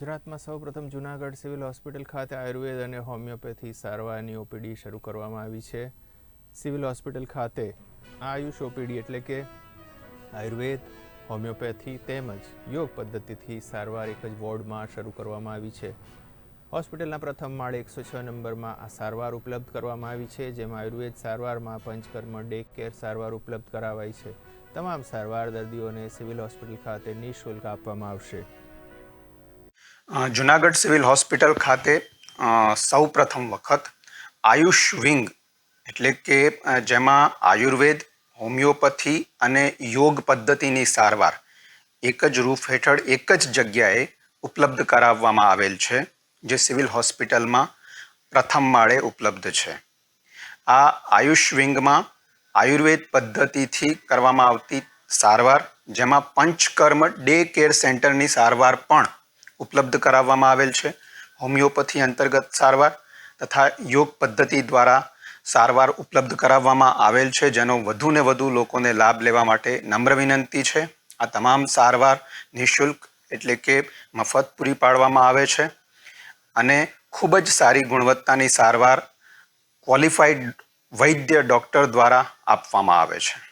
ગુજરાતમાં સૌપ્રથમ Junagadh civil hospital ખાતે આયુર્વેદ અને હોમિયોપેથી સારવારની ઓપીડી શરૂ કરવામાં આવી છે. સિવિલ હોસ્પિટલ ખાતે આયુષ ઓપીડી એટલે કે આયુર્વેદ, હોમિયોપેથી તેમજ યોગ પદ્ધતિથી સારવાર એક જ વોર્ડમાં શરૂ કરવામાં આવી છે. હોસ્પિટલના પ્રથમ માળે એકસો છ નંબરમાં આ સારવાર ઉપલબ્ધ કરવામાં આવી છે, જેમાં આયુર્વેદ સારવારમાં પંચકર્મ, ડે કેર સારવાર ઉપલબ્ધ કરાવાઈ છે. તમામ સારવાર દર્દીઓને સિવિલ હોસ્પિટલ ખાતે નિઃશુલ્ક આપવામાં આવશે. જુનાગઢ સિવિલ હોસ્પિટલ ખાતે સૌ પ્રથમ વખત આયુષ વિંગ એટલે કે જેમાં આયુર્વેદ, હોમિયોપથી અને યોગ પદ્ધતિની સારવાર એક જ રૂફ હેઠળ એક જ જગ્યાએ ઉપલબ્ધ કરાવવામાં આવેલ છે, જે સિવિલ હોસ્પિટલમાં પ્રથમ માળે ઉપલબ્ધ છે. આ આયુષ વિંગમાં આયુર્વેદ પદ્ધતિથી કરવામાં આવતી સારવાર, જેમાં પંચકર્મ ડે કેર સેન્ટરની સારવાર પણ ઉપલબ્ધ કરાવવામાં આવેલ છે. હોમિયોપથી અંતર્ગત સારવાર તથા યોગ પદ્ધતિ દ્વારા સારવાર ઉપલબ્ધ કરાવવામાં આવેલ છે, જેનો વધુને વધુ લોકોને લાભ લેવા માટે નમ્ર વિનંતી છે. આ તમામ સારવાર નિઃશુલ્ક એટલે કે મફત પૂરી પાડવામાં આવે છે અને ખૂબ જ સારી ગુણવત્તાની સારવાર ક્વોલિફાઈડ વૈદ્ય ડૉક્ટર દ્વારા આપવામાં આવે છે.